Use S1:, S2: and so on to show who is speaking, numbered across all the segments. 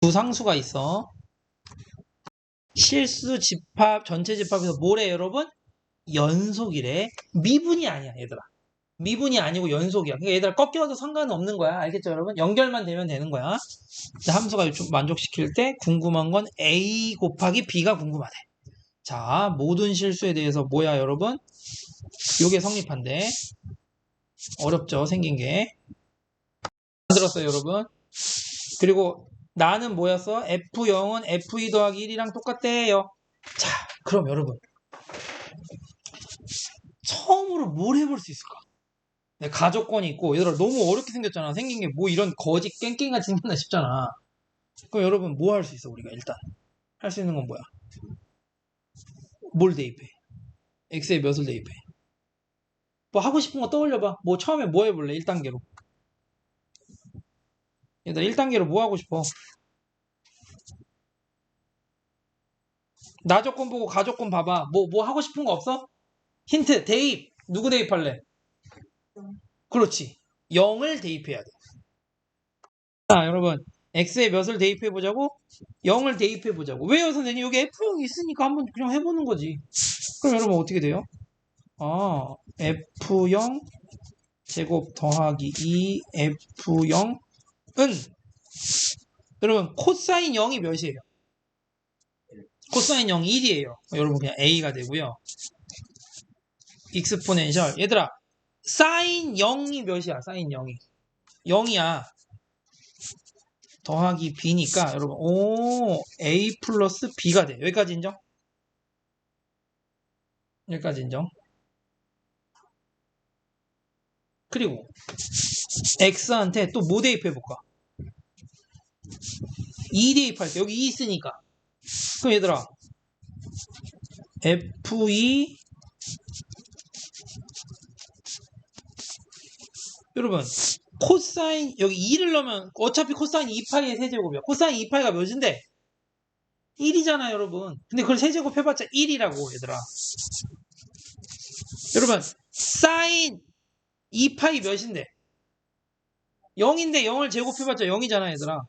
S1: 두 상수가 있어. 실수 집합, 전체 집합에서 뭐래, 여러분? 연속이래. 미분이 아니야, 얘들아. 미분이 아니고 연속이야. 그러니까 얘들아, 꺾여도 상관은 없는 거야. 알겠죠, 여러분? 연결만 되면 되는 거야. 함수가 좀 만족시킬 때 궁금한 건 A 곱하기 B가 궁금하대. 자, 모든 실수에 대해서 뭐야, 여러분? 요게 성립한대. 어렵죠, 생긴 게. 만들었어요, 여러분. 그리고 나는 뭐였어? F0은 F2 더하기 1이랑 똑같대요. 자, 그럼 여러분. 처음으로 뭘 해볼 수 있을까? 네, 가족권이 있고, 얘들아, 너무 어렵게 생겼잖아. 생긴 게 뭐 이런 거짓 깽깽이가 생겼나 싶잖아. 그럼 여러분, 뭐 할 수 있어, 우리가 일단? 할 수 있는 건 뭐야? 뭘 대입해? x에 몇을 대입해? 뭐 하고 싶은 거 떠올려봐. 뭐 처음에 뭐 해볼래? 1단계로. 얘들아 1단계로 뭐 하고 싶어? 나 조건 보고 가 조건 봐봐. 뭐, 뭐 하고 싶은 거 없어? 힌트, 대입. 누구 대입할래? 그렇지. 0을 대입해야 돼. 자, 여러분. x에 몇을 대입해 보자고? 0을 대입해 보자고. 왜요, 선생님? 여기 f0이 있으니까 한번 그냥 해보는 거지. 그럼 여러분 어떻게 돼요? 아, f0 제곱 더하기 2f0은 여러분 코사인 0이 몇이에요? 코사인 0이 1이에요. 여러분 그냥 a가 되고요. 익스포넨셜 얘들아 사인 0이 몇이야? 사인 0이 0이야. 더하기 b니까 여러분 오 a 플러스 b가 돼. 여기까지 인정? 여기까지 인정? 그리고 x한테 또 뭐 대입해볼까? 2 대입할게. 여기 2 있으니까. 그럼 얘들아 f2 여러분 코사인 여기 2를 넣으면 어차피 코사인 2파이의 세제곱이야. 코사인 2파이가 몇인데? 1이잖아 여러분. 근데 그걸 세제곱 해봤자 1이라고 얘들아. 여러분 사인 2파이 몇인데? 0인데 0을 제곱해봤자 0이잖아 얘들아.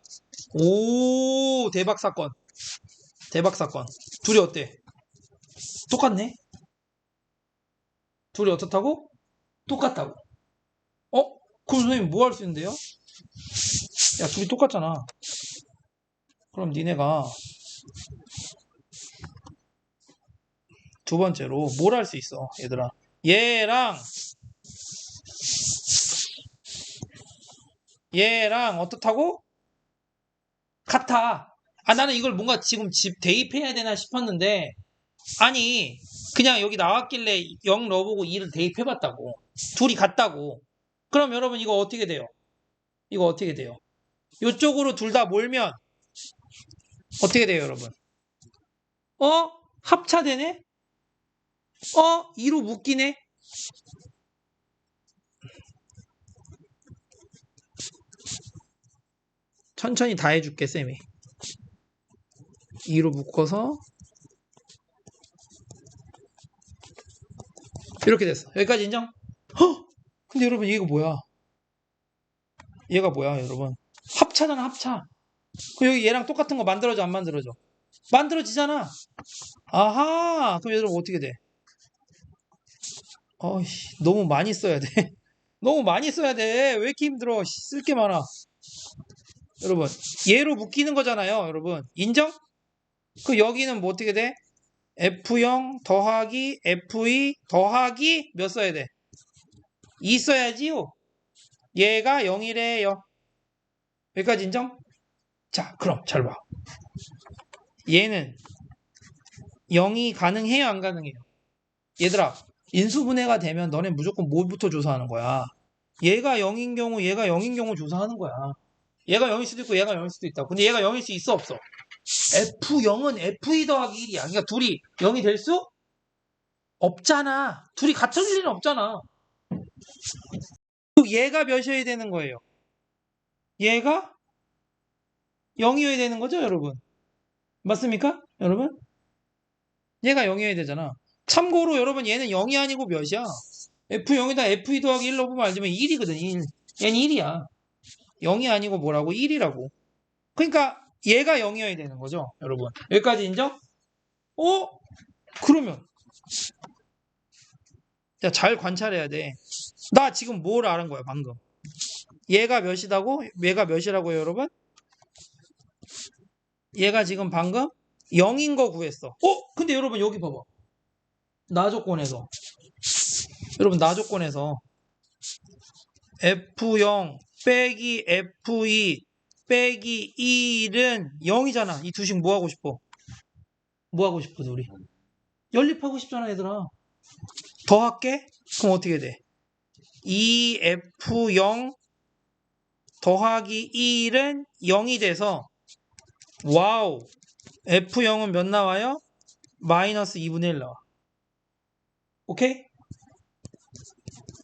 S1: 오 대박 사건. 대박 사건. 둘이 어때? 똑같네? 둘이 어떻다고? 똑같다고. 어? 그럼 선생님 뭐 할 수 있는데요? 야 둘이 똑같잖아. 그럼 니네가 두 번째로 뭘 할 수 있어 얘들아 얘랑 얘랑 어떻다고? 같아. 아, 나는 이걸 뭔가 지금 집 대입해야 되나 싶었는데, 아니, 그냥 여기 나왔길래 0 넣어보고 2를 대입해봤다고. 둘이 같다고. 그럼 여러분 이거 어떻게 돼요? 이거 어떻게 돼요? 이쪽으로 둘 다 몰면, 어떻게 돼요, 여러분? 어? 합차되네? 어? 2로 묶이네? 천천히 다 해줄게, 쌤이. 2로 묶어서 이렇게 됐어. 여기까지 인정? 헉! 근데 여러분 이거 뭐야? 얘가 뭐야, 여러분? 합차잖아, 합차. 그럼 여기 얘랑 똑같은 거 만들어져, 안 만들어져? 만들어지잖아. 아하. 그럼 여러분 어떻게 돼? 어이씨, 너무 많이 써야 돼. 너무 많이 써야 돼. 왜 이렇게 힘들어? 쓸 게 많아. 여러분 얘로 묶이는 거잖아요 여러분 인정? 그 여기는 뭐 어떻게 돼? F0 더하기 F2 더하기 몇 써야 돼? 2 써야지요 얘가 0이래요 여기까지 인정? 자 그럼 잘 봐 얘는 0이 가능해요 안 가능해요? 얘들아 인수분해가 되면 너네 무조건 뭐부터 조사하는 거야 얘가 0인 경우 얘가 0인 경우 조사하는 거야 얘가 0일 수도 있고 얘가 0일 수도 있다. 근데 얘가 0일 수 있어 없어? F0은 F2 더하기 1이야. 그러니까 둘이 0이 될 수? 없잖아. 둘이 같은 일은 없잖아. 얘가 몇이어야 되는 거예요? 얘가 0이어야 되는 거죠, 여러분? 맞습니까? 여러분? 얘가 0이어야 되잖아. 참고로 여러분 얘는 0이 아니고 몇이야? F0에다 F2 더하기 1 넣어보면 알지만 1이거든, 1. 얘는 1이야. 0이 아니고 뭐라고? 1이라고. 그러니까 얘가 0이어야 되는 거죠, 여러분. 여기까지 인정? 어? 그러면 자, 잘 관찰해야 돼. 나 지금 뭘 알은 거야, 방금? 얘가 몇이다고? 얘가 몇이라고요, 여러분? 얘가 지금 방금 0인 거 구했어. 어? 근데 여러분 여기 봐봐. 나 조건에서 여러분 나 조건에서 F0 빼기 F2 빼기 1은 0이잖아. 이 두식 뭐 하고 싶어? 뭐 하고 싶어, 우리? 연립하고 싶잖아, 얘들아. 더 할게? 그럼 어떻게 돼? 2F0 더하기 1은 0이 돼서 와우 F0은 몇 나와요? 마이너스 2분의 1 나와 오케이?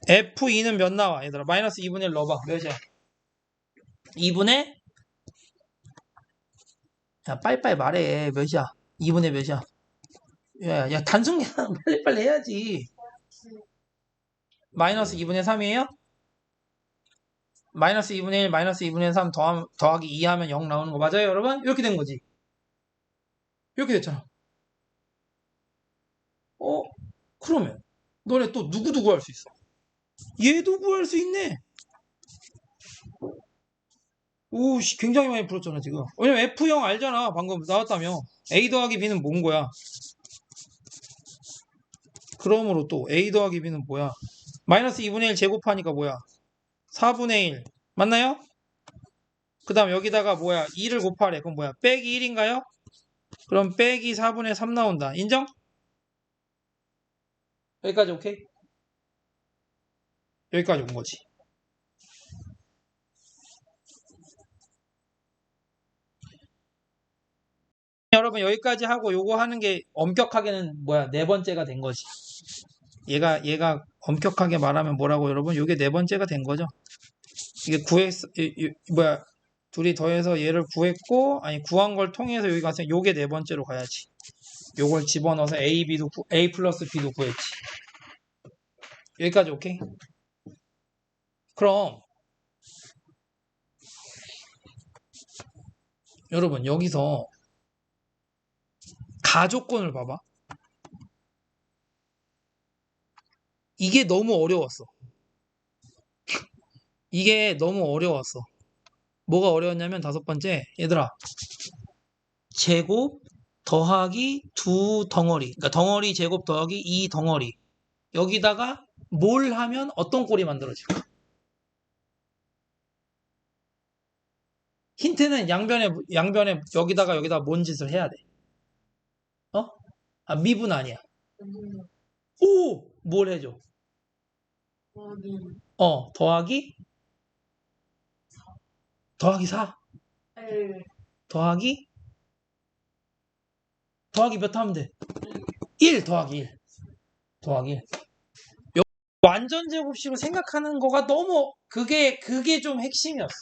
S1: F2는 몇 나와 얘들아 마이너스 2분의 1 넣어봐 몇이야? 2분의 야 빨리빨리 말해 몇이야? 2분의 몇이야? 야, 야 단순 계산 빨리빨리 해야지 마이너스 2분의 3이에요? 마이너스 2분의 1, 마이너스 2분의 3 더하, 더하기 2 하면 0 나오는 거 맞아요, 여러분? 이렇게 된 거지. 이렇게 됐잖아. 어? 그러면 너네 또 누구도 구할 수 있어? 얘도 구할 수 있네. 오, 씨, 굉장히 많이 풀었잖아, 지금. 왜냐면 F0 알잖아. 방금 나왔다며. A 더하기 B는 뭔 거야? 그러므로 또 A 더하기 B는 뭐야? 마이너스 2분의 1 제곱하니까 뭐야? 4분의 1 맞나요? 그 다음 여기다가 뭐야 2를 곱하래 그럼 뭐야 빼기 1인가요? 그럼 빼기 4분의 3 나온다 인정? 여기까지 오케이? 여기까지 온 거지 여러분 여기까지 하고 요거 하는 게 엄격하게는 뭐야 네 번째가 된 거지. 얘가 얘가 엄격하게 말하면 뭐라고 여러분? 요게 네 번째가 된 거죠. 이게 구했 이- 이- 뭐야 둘이 더해서 얘를 구했고 아니 구한 걸 통해서 여기 가서 요게 네 번째로 가야지. 요걸 집어넣어서 A, B도 구- A 플러스 B도 구했지. 여기까지 오케이? 그럼 여러분 여기서 가조건을 봐봐 이게 너무 어려웠어 이게 너무 어려웠어. 뭐가 어려웠냐면 다섯 번째, 얘들아. 제곱 더하기 두 덩어리. 그러니까 덩어리 제곱 더하기 이 덩어리. 여기다가 뭘 하면 어떤 꼴이 만들어질까? 힌트는 양변에, 양변에 여기다가 여기다 뭔 짓을 해야 돼? 어? 아, 미분 아니야. 오! 뭘 해줘? 어, 더하기? 더하기 4. 더하기? 더하기 몇 하면 돼? 1 더하기 1. 더하기 1. 요- 완전 제곱식으로 생각하는 거가 너무 그게 그게 좀 핵심이었어.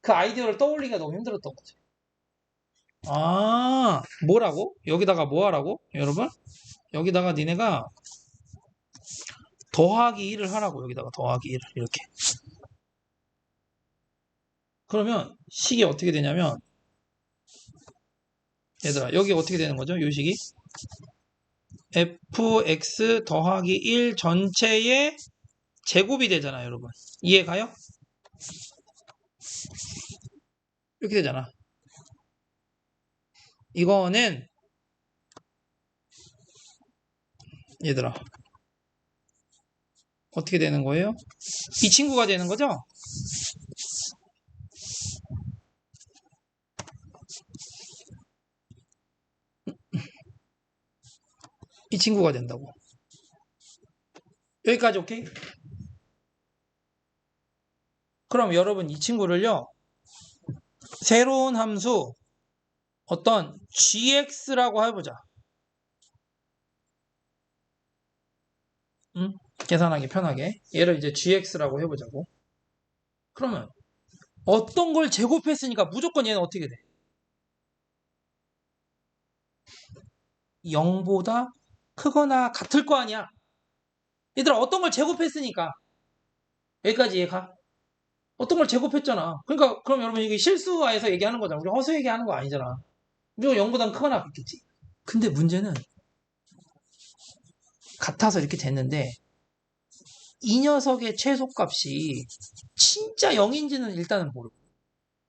S1: 그 아이디어를 떠올리기가 너무 힘들었던 거죠. 아, 뭐라고? 여기다가 뭐 하라고? 여러분? 여기다가 니네가 더하기 1을 하라고 여기다가 더하기 1을 이렇게. 그러면 식이 어떻게 되냐면 얘들아 여기 어떻게 되는 거죠? 이 식이 fx 더하기 1 전체의 제곱이 되잖아요 여러분 이해 가요? 이렇게 되잖아 이거는 얘들아 어떻게 되는 거예요? 이 친구가 되는 거죠? 이 친구가 된다고. 여기까지 오케이? 그럼 여러분 이 친구를요. 새로운 함수 어떤 gx라고 해보자. 응? 계산하기 편하게. 얘를 이제 gx라고 해보자고. 그러면 어떤 걸 제곱했으니까 무조건 얘는 어떻게 돼? 0보다 크거나 같을 거 아니야. 얘들아 어떤 걸 제곱했으니까 여기까지 얘가 어떤 걸 제곱했잖아. 그러니까 그럼 여러분 이게 실수화해서 얘기하는 거잖아. 우리 허수 얘기하는 거 아니잖아. 무조건 0보단 크거나 같겠지. 근데 문제는 같아서 이렇게 됐는데 이 녀석의 최소값이 진짜 0인지는 일단은 모르고.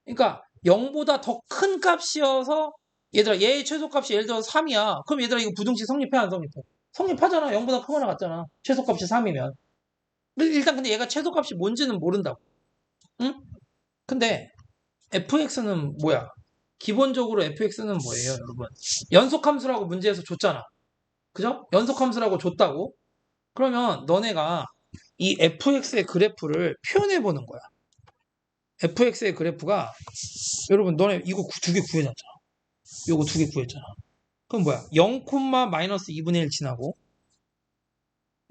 S1: 그러니까 0보다 더 큰 값이어서 얘들아 얘의 최소값이 예를 들어서 3이야. 그럼 얘들아 이거 부등식 성립해 안 성립해? 성립하잖아. 0보다 크거나 같잖아. 최소값이 3이면. 일단 근데 얘가 최소값이 뭔지는 모른다고. 응? 근데 fx는 뭐야? 기본적으로 fx는 뭐예요, 여러분? 연속함수라고 문제에서 줬잖아. 그죠? 연속함수라고 줬다고? 그러면 너네가 이 fx의 그래프를 표현해 보는 거야. fx의 그래프가 여러분 너네 이거 두 개 구해놨잖아. 요거 두 개 구했잖아. 그럼 뭐야? 0, 마이너스 2분의 1 지나고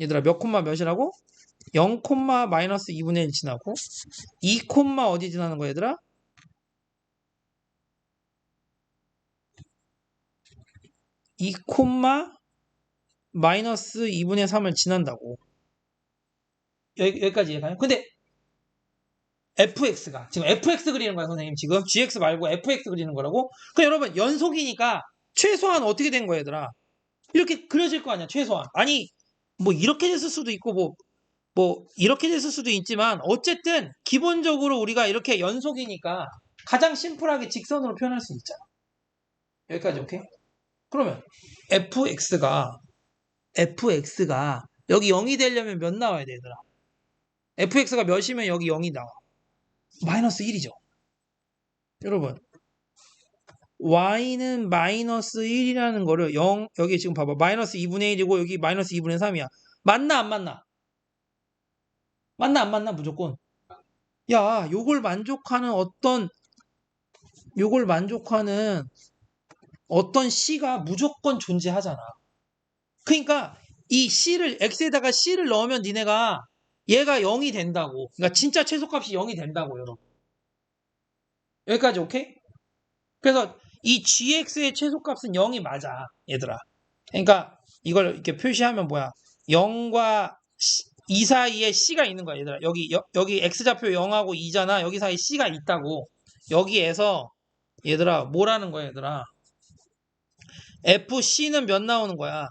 S1: 얘들아 몇 콤마 몇이라고? 0, 마이너스 2분의 1 지나고 2, 어디 지나는 거야 얘들아? 2, 마이너스 2분의 3을 지난다고 여기, 여기까지 이해가요? 근데 fx가 지금 fx 그리는 거야 선생님 지금 gx 말고 fx 그리는 거라고 그 여러분 연속이니까 최소한 어떻게 된 거야 얘들아 이렇게 그려질 거 아니야 최소한 아니 뭐 이렇게 됐을 수도 있고 뭐 뭐 이렇게 됐을 수도 있지만 어쨌든 기본적으로 우리가 이렇게 연속이니까 가장 심플하게 직선으로 표현할 수 있잖아. 여기까지 오케이? 그러면 fx가 fx가 여기 0이 되려면 몇 나와야 돼 얘들아? fx가 몇이면 여기 0이 나와? 마이너스 1이죠. 여러분 y는 마이너스 1이라는 거를 0 여기 지금 봐봐 마이너스 2분의 1이고 여기 마이너스 2분의 3이야. 맞나 안 맞나? 맞나 안 맞나 무조건. 야, 요걸 만족하는 어떤 요걸 만족하는 어떤 C가 무조건 존재하잖아. 그러니까 이 C를 X에다가 C를 넣으면 니네가 얘가 0이 된다고. 그러니까 진짜 최소값이 0이 된다고, 여러분. 여기까지 오케이? 그래서 이 GX의 최소값은 0이 맞아, 얘들아. 그러니까 이걸 이렇게 표시하면 뭐야? 0과 이 사이에 C가 있는 거야, 얘들아. 여기, 여, 여기 X좌표 0하고 2잖아. 여기 사이에 C가 있다고. 여기에서, 얘들아, 뭐라는 거야, 얘들아. FC는 몇 나오는 거야?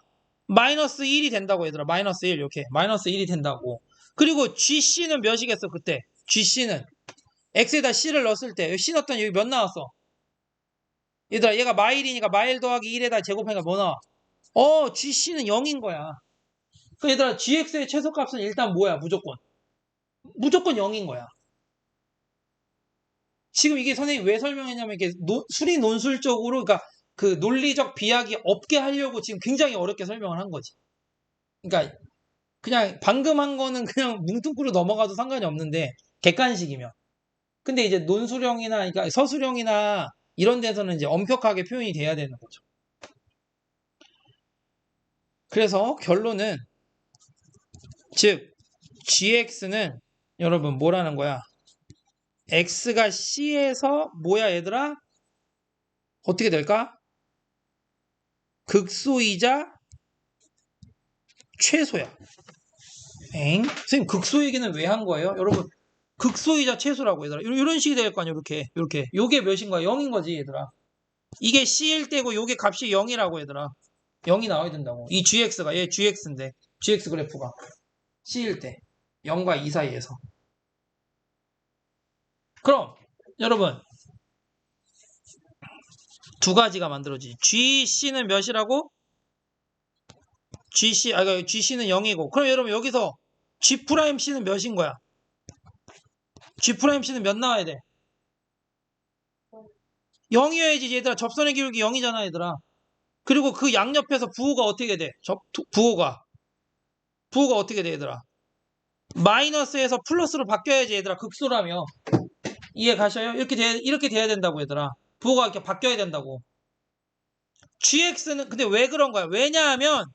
S1: 마이너스 1이 된다고, 얘들아. 마이너스 1, 이렇게. 마이너스 1이 된다고. 그리고 GC는 몇이겠어, 그때? GC는. X에다 C를 넣었을 때, C 넣었더니 여기 몇 나왔어? 얘들아, 얘가 마일이니까 마일 더하기 1에다 제곱하니까 뭐 나와? 어, GC는 0인 거야. 그 얘들아 gx의 최소값은 일단 뭐야 무조건 무조건 0인 거야 지금 이게 선생님 왜 설명했냐면 이게 노, 수리 논술적으로 그러니까 그 논리적 비약이 없게 하려고 지금 굉장히 어렵게 설명을 한 거지 그러니까 그냥 방금 한 거는 그냥 뭉뚱그려 넘어가도 상관이 없는데 객관식이면 근데 이제 논술형이나 그러니까 서술형이나 이런 데서는 이제 엄격하게 표현이 돼야 되는 거죠 그래서 결론은 즉 gx는 여러분 뭐라는 거야? x가 c에서 뭐야 얘들아? 어떻게 될까? 극소이자 최소야. 엥? 선생님 극소 얘기는 왜 한 거예요? 여러분 극소이자 최소라고 얘들아. 이런 식이 될 거 아니야 이렇게 이렇게. 요게 몇인 거야? 0인 거지 얘들아. 이게 c일 때고 요게 값이 0이라고 얘들아. 0이 나와야 된다고. 이 gx가 얘 gx인데 gx 그래프가. C일 때 0과 2 사이에서 그럼 여러분 두 가지가 만들어지지 GC는 몇이라고? GC, 아, 그러니까 GC는 0이고 그럼 여러분 여기서 G'C는 몇인 거야? G'C는 몇 나와야 돼? 0이어야지 얘들아 접선의 기울기 0이잖아 얘들아 그리고 그 양옆에서 부호가 어떻게 돼? 접, 부호가 부호가 어떻게 돼 얘들아? 마이너스에서 플러스로 바뀌어야지 얘들아 극소라며 이해 가셔요? 이렇게 돼, 이렇게 돼야 된다고 얘들아 부호가 이렇게 바뀌어야 된다고 gx는 근데 왜 그런 거야? 왜냐하면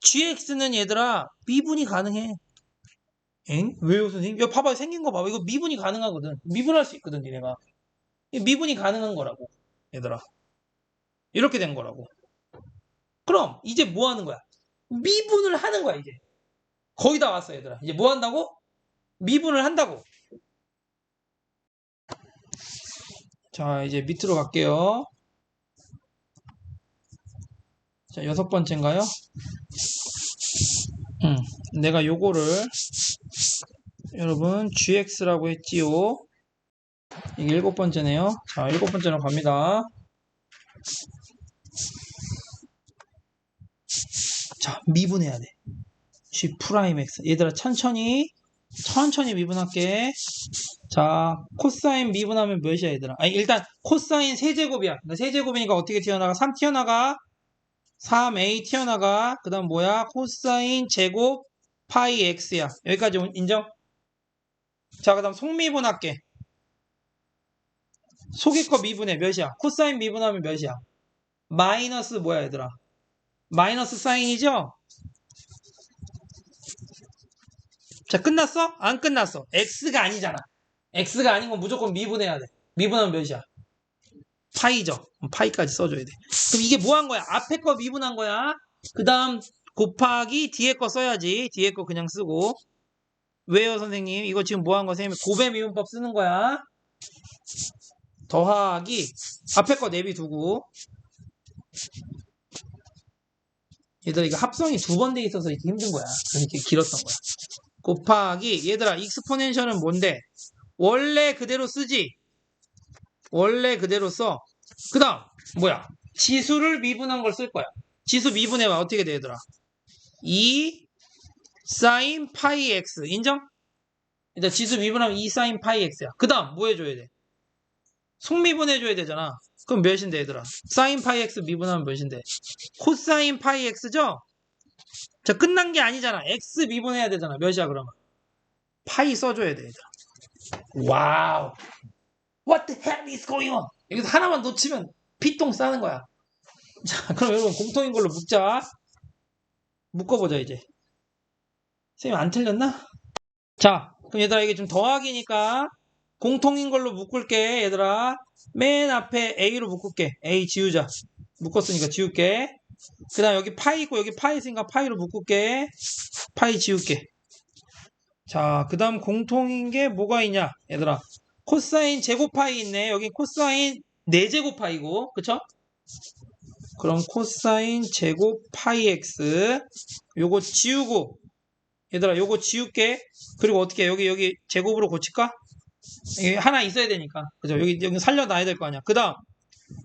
S1: gx는 얘들아 미분이 가능해 엥? 왜요 선생님? 야 봐봐 생긴 거 봐봐 이거 미분이 가능하거든 미분할 수 있거든 니네가 미분이 가능한 거라고 얘들아 이렇게 된 거라고 그럼 이제 뭐 하는 거야? 미분을 하는 거야 이제 거의 다 왔어 얘들아. 이제 뭐 한다고? 미분을 한다고. 자, 이제 밑으로 갈게요. 자, 여섯 번째인가요? 음, 내가 요거를 여러분 gx라고 했지요. 이게 일곱 번째네요. 자, 일곱 번째로 갑니다. 자, 미분해야 돼. g 프라임 x. 얘들아, 천천히, 천천히 미분할게. 자, 코사인 미분하면 몇이야, 얘들아? 아니, 일단, 코사인 세제곱이야. 세제곱이니까 어떻게 튀어나가? 3 튀어나가. 3a 튀어나가. 그 다음 뭐야? 코사인 제곱 파이 x야. 여기까지 인정? 자, 그 다음 속미분 할게. 속의 거 미분해 몇이야? 코사인 미분하면 몇이야? 마이너스 뭐야 얘들아? 마이너스 사인이죠? 자 끝났어? 안 끝났어. x가 아니잖아. X가 아닌 건 무조건 미분해야 돼. 미분하면 몇이야? 파이죠. 파이까지 써줘야 돼. 그럼 이게 뭐 한 거야? 앞에 거 미분한 거야. 그 다음 곱하기 뒤에 거 써야지. 뒤에 거 그냥 쓰고. 왜요 선생님? 이거 지금 뭐 한 거? 선생님 고배 미분법 쓰는 거야. 더하기 앞에 거 내비 두고 얘들아 이거 합성이 두 번 돼 있어서 이렇게 힘든 거야 이렇게 길었던 거야 곱하기 얘들아 익스포넨셜은 뭔데 원래 그대로 쓰지 원래 그대로 써 그 다음 뭐야 지수를 미분한 걸 쓸 거야 지수 미분해봐 어떻게 돼 얘들아 2 사인 파이 x 인정? 일단 지수 미분하면 2 사인 파이 x야 그 다음 뭐 해줘야 돼 속미분 해줘야 되잖아. 그럼 몇인데 얘들아? 사인 파이 x 미분하면 몇인데? 코사인 파이 x죠? 자 끝난 게 아니잖아. x 미분해야 되잖아. 몇이야 그러면? 파이 써줘야 돼 얘들아. 와우. What the heck is going on? 여기서 하나만 놓치면 피똥 싸는 거야. 자 그럼 여러분 공통인 걸로 묶자. 묶어보자 이제. 선생님 안 틀렸나? 자 그럼 얘들아 이게 좀 더하기니까 공통인 걸로 묶을게 얘들아 맨 앞에 A로 묶을게 A 지우자 묶었으니까 지울게 그 다음 여기 파이 있고 여기 파이 있으니까 파이로 묶을게 파이 지울게 자 그 다음 공통인 게 뭐가 있냐 얘들아 코사인 제곱 파이 있네 여기 코사인 4제곱 파이고 그쵸? 그럼 코사인 제곱 파이 x 요거 지우고 얘들아 요거 지울게 그리고 어떻게 여기 여기 제곱으로 고칠까? 이게 하나 있어야 되니까. 그죠? 여기, 여기 살려놔야 될 거 아니야. 그 다음,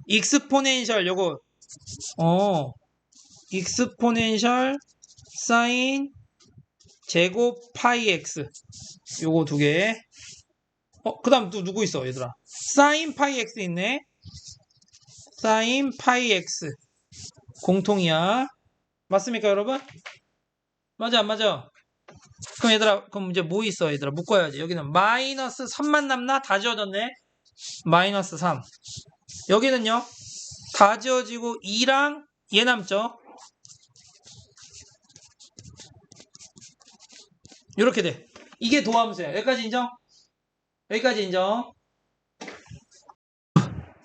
S1: 익스포넨셜, 요거, 어, 익스포넨셜 사인 제곱 파이 x. 요거 두 개. 어, 그 다음 또 누구 있어, 얘들아? 사인 파이 x 있네. 사인 파이 x. 공통이야. 맞습니까, 여러분? 맞아, 안 맞아? 그럼 얘들아, 그럼 이제 뭐 있어, 얘들아? 묶어야지. 여기는 마이너스 3만 남나? 다 지워졌네? 마이너스 3. 여기는요? 다 지워지고 2랑 얘 남죠? 이렇게 돼. 이게 도함수야. 여기까지 인정? 여기까지 인정?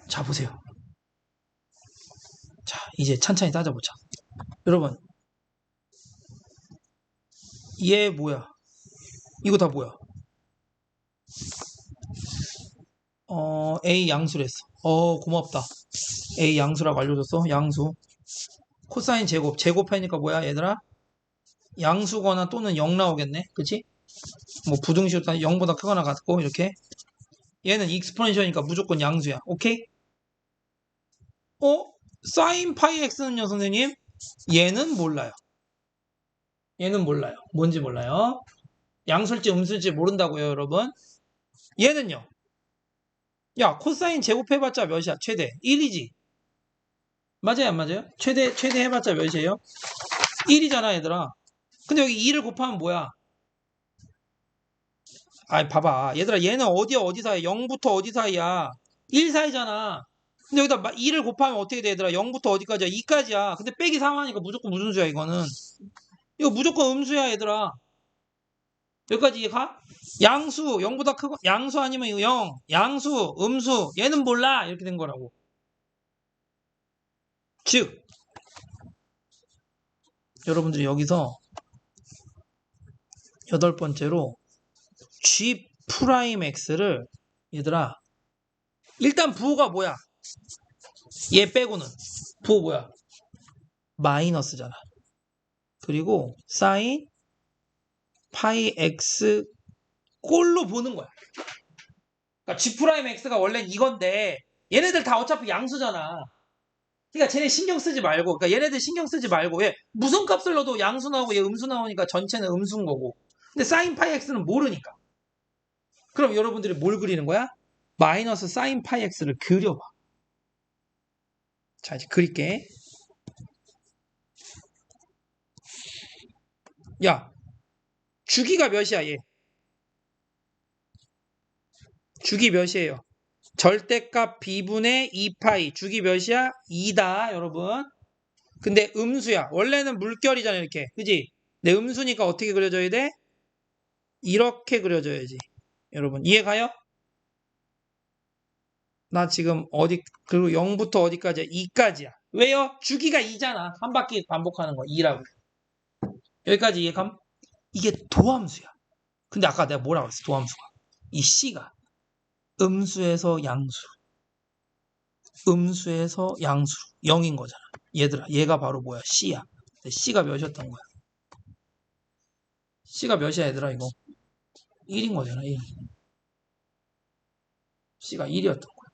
S1: 자, 보세요. 자, 이제 천천히 따져보자. 여러분, 얘 뭐야? 이거 다 뭐야? 어, A 양수랬어. 어, 고맙다. A 양수라고 알려줬어. 양수. 코사인 제곱. 제곱하니까 뭐야, 얘들아? 양수거나 또는 0 나오겠네. 그치? 뭐 부등식으로 0보다 크거나 같고, 이렇게. 얘는 익스포넨셜이니까 무조건 양수야. 오케이? 어? 사인 파이 x는요, 선생님? 얘는 몰라요. 얘는 몰라요. 뭔지 몰라요. 양술지 음술지 모른다고요, 여러분. 얘는요. 야, 코사인 제곱해봤자 몇이야? 최대 1이지. 맞아요, 안 맞아요? 최대 최대 해봤자 몇이에요? 1이잖아, 얘들아. 근데 여기 2를 곱하면 뭐야? 아이, 봐봐. 얘들아, 얘는 어디야, 어디 사이? 0부터 어디 사이야? 1 사이잖아. 근데 여기다 2를 곱하면 어떻게 돼, 얘들아? 0부터 어디까지야? 2까지야. 근데 빼기 3하니까 무조건 무슨 수야, 이거는. 이거 무조건 음수야 얘들아 여기까지 가? 양수 0보다 크고 양수 아니면 0 양수 음수 얘는 몰라 이렇게 된 거라고 즉 여러분들이 여기서 여덟 번째로 g 프라임 x를 얘들아 일단 부호가 뭐야? 얘 빼고는 부호 뭐야? 마이너스잖아. 그리고 사인 파이 x 꼴로 보는 거야. 그러니까 g 프라임 x가 원래 이건데 얘네들 다 어차피 양수잖아. 그러니까 쟤네 신경 쓰지 말고, 그러니까 얘네들 신경 쓰지 말고, 얘 무슨 값을 넣어도 양수 나오고 얘 음수 나오니까 전체는 음수인 거고. 근데 사인 파이 x는 모르니까. 그럼 여러분들이 뭘 그리는 거야? 마이너스 사인 파이 x를 그려봐. 자, 이제 그릴게. 야, 주기가 몇이야, 얘? 주기 몇이에요? 절대값 b분의 2파이. 주기 몇이야? 2다, 여러분. 근데 음수야. 원래는 물결이잖아, 이렇게. 그지? 내 음수니까 어떻게 그려줘야 돼? 이렇게 그려줘야지. 여러분, 이해가요? 나 지금 어디, 그리고 0부터 어디까지야? 2까지야. 왜요? 주기가 2잖아. 한 바퀴 반복하는 거. 2라고. 여기까지 이해감? 이게 도함수야. 근데 아까 내가 뭐라고 했어? 도함수가. 이 C가 음수에서 양수. 음수에서 양수. 0인 거잖아. 얘들아, 얘가 바로 뭐야? C야. C가 몇이었던 거야? C가 몇이야, 얘들아, 이거? 1인 거잖아, 1. C가 1이었던 거야.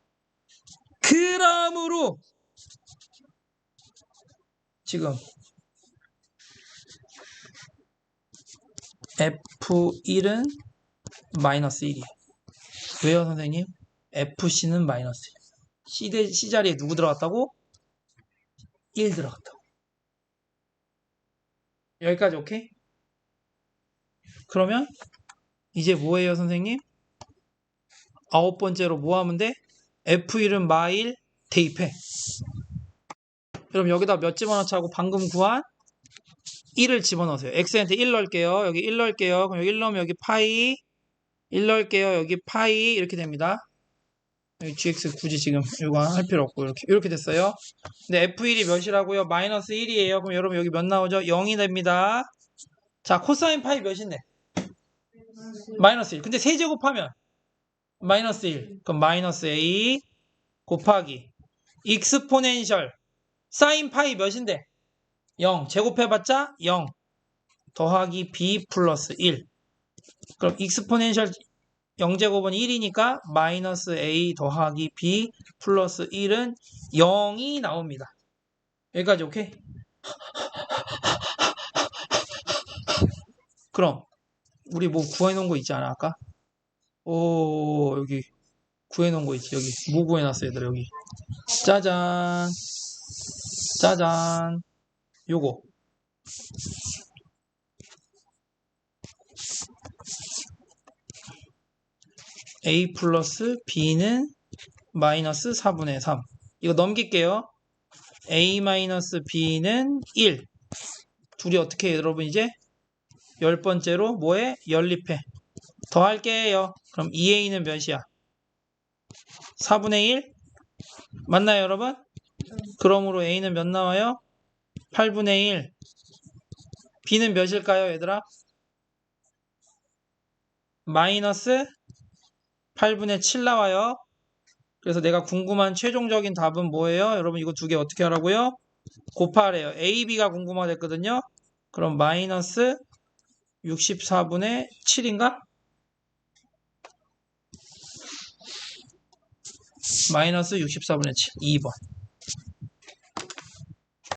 S1: 그러므로, 지금, F1은 마이너스 1이에요. 왜요, 선생님? FC는 마이너스 1. C, 대, C 자리에 누구 들어갔다고? 1 들어갔다고. 여기까지 오케이? 그러면 이제 뭐예요, 선생님? 아홉 번째로 뭐 하면 돼? F1은 마일 대입해. 그럼 여기다 몇 집어넣자고 방금 구한 1을 집어넣으세요. x한테 1 넣을게요. 여기 1 넣을게요. 그럼 여기 1 넣으면 여기 파이 1 넣을게요. 여기 파이 이렇게 됩니다. gx 굳이 지금 이거 할 필요 없고 이렇게 이렇게 됐어요. 근데 f1이 몇이라고요? 마이너스 1이에요. 그럼 여러분 여기 몇 나오죠? 0이 됩니다. 자 코사인 파이 몇인데? 마이너스 1. 근데 세제 곱하면 마이너스 1. 그럼 마이너스 a 곱하기 익스포넨셜 사인 파이 몇인데? 0 제곱해봤자 0 더하기 b 플러스 1 그럼 익스포넨셜 0제곱은 1이니까 마이너스 a 더하기 b 플러스 1은 0이 나옵니다. 여기까지 오케이? 그럼 우리 뭐 구해놓은 거 있지 않아 아까? 오 여기 구해놓은 거 있지 여기. 뭐 구해놨어 얘들아 여기. 짜잔. 짜잔. 요거. A 플러스 b는 마이너스 4분의 3 이거 넘길게요. A 마이너스 b는 1 둘이 어떻게 해 여러분 이제 열 번째로 뭐해 연립해 더할 게요 그럼 2a는 몇이야 4분의 1 맞나요 여러분 그러므로 a는 몇 나와요 8분의 1 b는 몇일까요 얘들아 마이너스 8분의 7 나와요. 그래서 내가 궁금한 최종적인 답은 뭐예요? 여러분 이거 두 개 어떻게 하라고요? 곱하래요. A, B가 궁금하댔거든요. 그럼 마이너스 64분의 7인가? 마이너스 64분의 7. 2번.